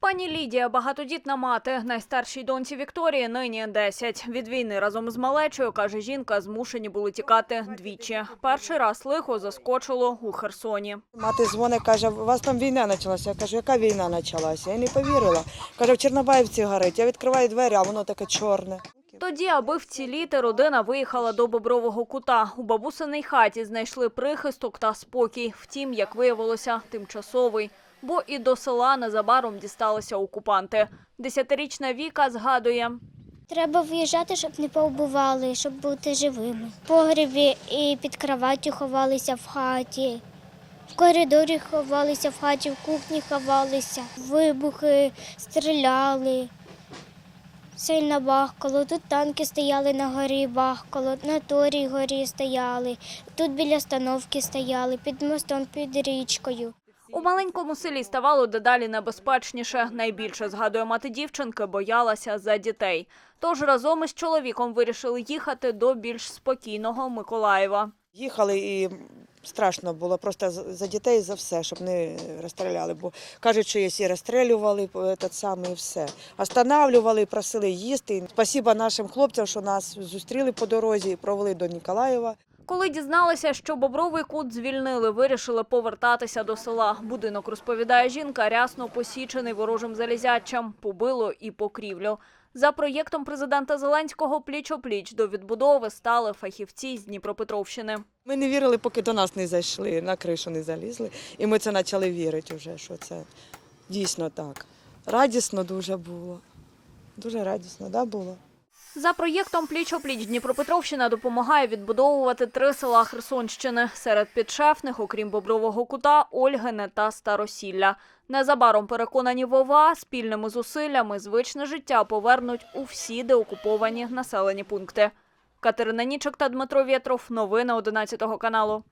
Пані Лідія, багатодітна мати, найстаршій доньці Вікторії нині 10. Від війни разом з малечою, каже жінка, змушені були тікати двічі. Перший раз лихо заскочило у Херсоні. Мати дзвонить, каже, у вас там війна почалася. Я кажу, яка війна почалася? Я не повірила. Каже, в Чорнобаївці горить. Я відкриваю двері, а воно таке чорне. Тоді, аби вціліти, родина виїхала до Бобрового кута. У бабусиній хаті знайшли прихисток та спокій. Втім, як виявилося, тимчасовий. Бо і до села незабаром дісталися окупанти. Десятирічна Віка згадує, Треба виїжджати, щоб не повбивали, щоб бути живими. В погребі і під кроваттю ховалися в хаті. В коридорі ховалися в хаті, в кухні ховалися. Вибухи, стріляли. Сильно бахкало. Тут танки стояли на горі, бахкало, на торій горі стояли. Тут біля остановки стояли, під мостом, під річкою. У маленькому селі ставало дедалі небезпечніше. Найбільше, згадує мати дівчинки, боялася за дітей. Тож разом із чоловіком вирішили їхати до більш спокійного Миколаєва. Їхали і страшно було просто за дітей, за все, щоб не розстріляли. Бо кажуть, що якщо розстрілювали, этот самий, і все. Останавлювали, просили їсти. Спасіба нашим хлопцям, що нас зустріли по дорозі і провели до Ніколаєва. Коли дізналися, що Бобровий кут звільнили, вирішили повертатися до села. Будинок, розповідає жінка, рясно посічений ворожим залізячам, побило і покрівлю. За проєктом президента Зеленського пліч-опліч до відбудови стали фахівці з Дніпропетровщини. Ми не вірили, поки до нас не зайшли, на кришу не залізли. І ми це почали вірити вже, що це дійсно так. Радісно дуже було. Дуже радісно, да, було? За проєктом пліч-опліч Дніпропетровщина допомагає відбудовувати три села Херсонщини. Серед підшефних, окрім Бобрового кута, Ольгине та Старосілля. Незабаром переконані Вова спільними зусиллями звичне життя повернуть у всі деокуповані населені пункти. Катерина Нічик та Дмитро Вєтров. Новини 11 каналу.